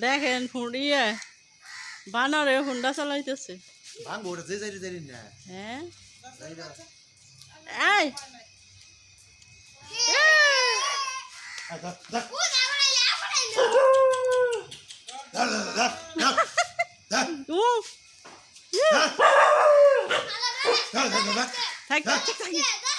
দেখেন ফুঁড়িয়ে। বানরে হুন্ডা চালাইতেছে। হ্যাঁ? এই! থাক থাক থাক।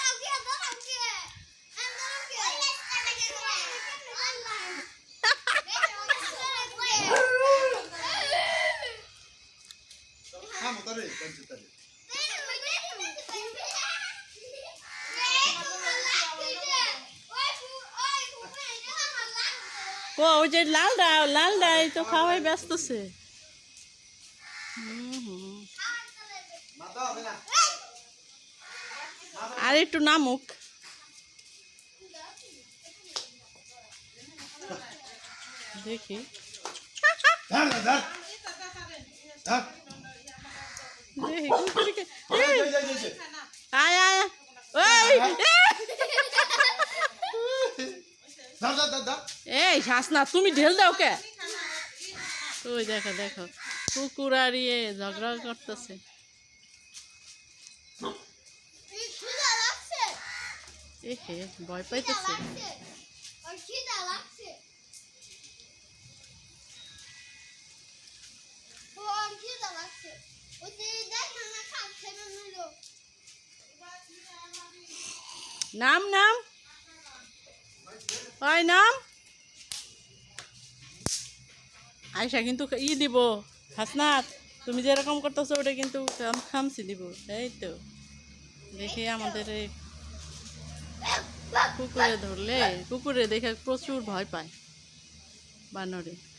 ও, ওই যে লালডা লালডাই তো খাওয়াই ব্যস্তছে হুম হুম। মাথা হবে না আর একটু নামুক। দেখি। আয় আয় ওই এই শ্বাস না তুমি ঢেল দাও কে? ওই দেখো দেখো। কুকুর আর ইয়ে ঝগড়া করতেছে। এ ভয় পাইতেছে। নাম নাম। হয়, নাম। আয়সা কিন্তু ই দিব। হাসনাত, তুমি যেরকম করতেছো, ওটা কিন্তু খাম- খামসি দিব। এই তো। দেখি আমাদের এই কুকুরে ধরলে, কুকুরে দেখে প্রচুর ভয় পায় বানরে।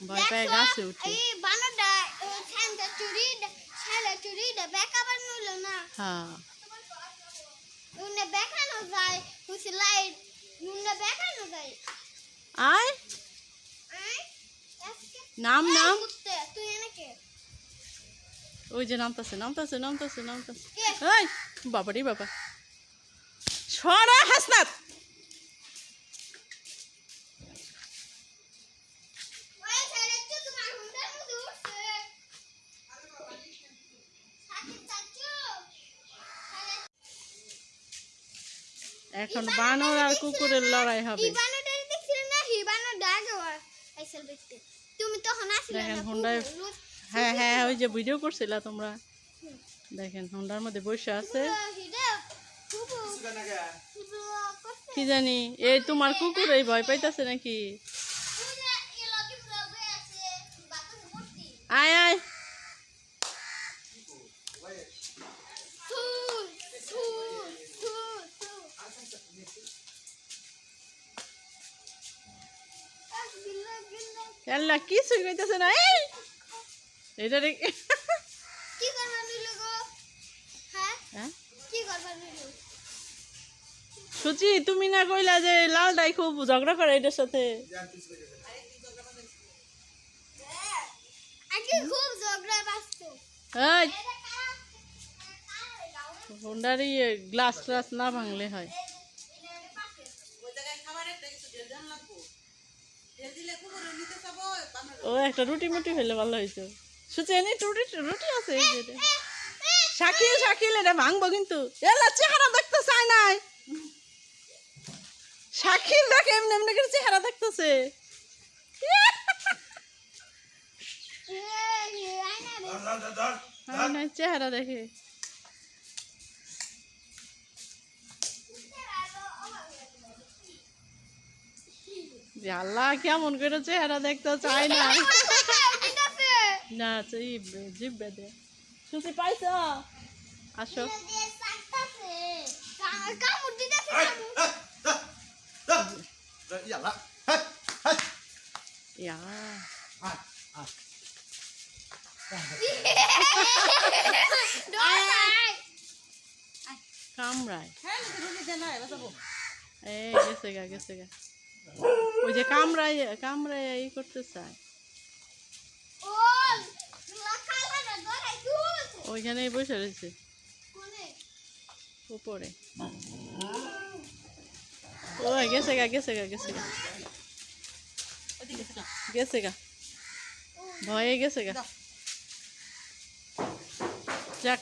ভয় পায় গাছে উঠে এই বানরটা ঠান্ডা চুরি চুরি বেকাবার নিল না হ্যাঁ বেকানো যায় হুসি লাইট বেকানো যায় আজকে নাম নাম তুই এনেকে ওই যে নামতাছে নামতাছে নামতাছে নামতাছে? এই বাবা রে বাবা সরা হাসনাত এখন বানর আর কুকুরের লড়াই হবে। হ্যাঁ হ্যাঁ ওই যে ভিডিও করছিলা তোমরা? দেখেন হোন্ডার মধ্যে বসে আছে। কি জানি এই তোমার কুকুর এই ভয় পাইতেছে নাকি? আল্লাহ কিছুই কইতাছে না এই এটা কি করবার নিল গো? হ্যাঁ? হ্যাঁ কি করবার নিল? সুচি তুমি না কইলা যে লালটাই খুব ঝগড়া করে এটার সাথে? হোন্ডার ইয়ে গ্লাস ট্লাস না ভাঙলে হয় এটা এটা পাশে। ও একটা রুটি মুটি হইলে ভালো হইতো। সুচি এনে রুটি রুটি আছে এই যে। শাকিল শাকিল এটা ভাঙবো কিন্তু। এলা চেহারা দেখতে চাই নাই। শাকিল দেখে এমনি এমনি করে চেহারা দেখতেছে। হয় চেহারা দেখে। যে আল্লাহ কেমন করে চেহারা দেখতে চাই না। না এই জিব্বে দে সুচি পাইছ? আসো। কামড়ায়। এই গেছে গা গেছে গা। ওই যে কামড়ায় কামড়ায় ই করতে চায়। ও, লাখালাটা ধরে তুলছে। ওইখানেই বসে রয়েছে। উপরে। ও গেছে গা গেছে গা গেছে গা। গেছে গা। ভয়ে গেছে গা। যাক।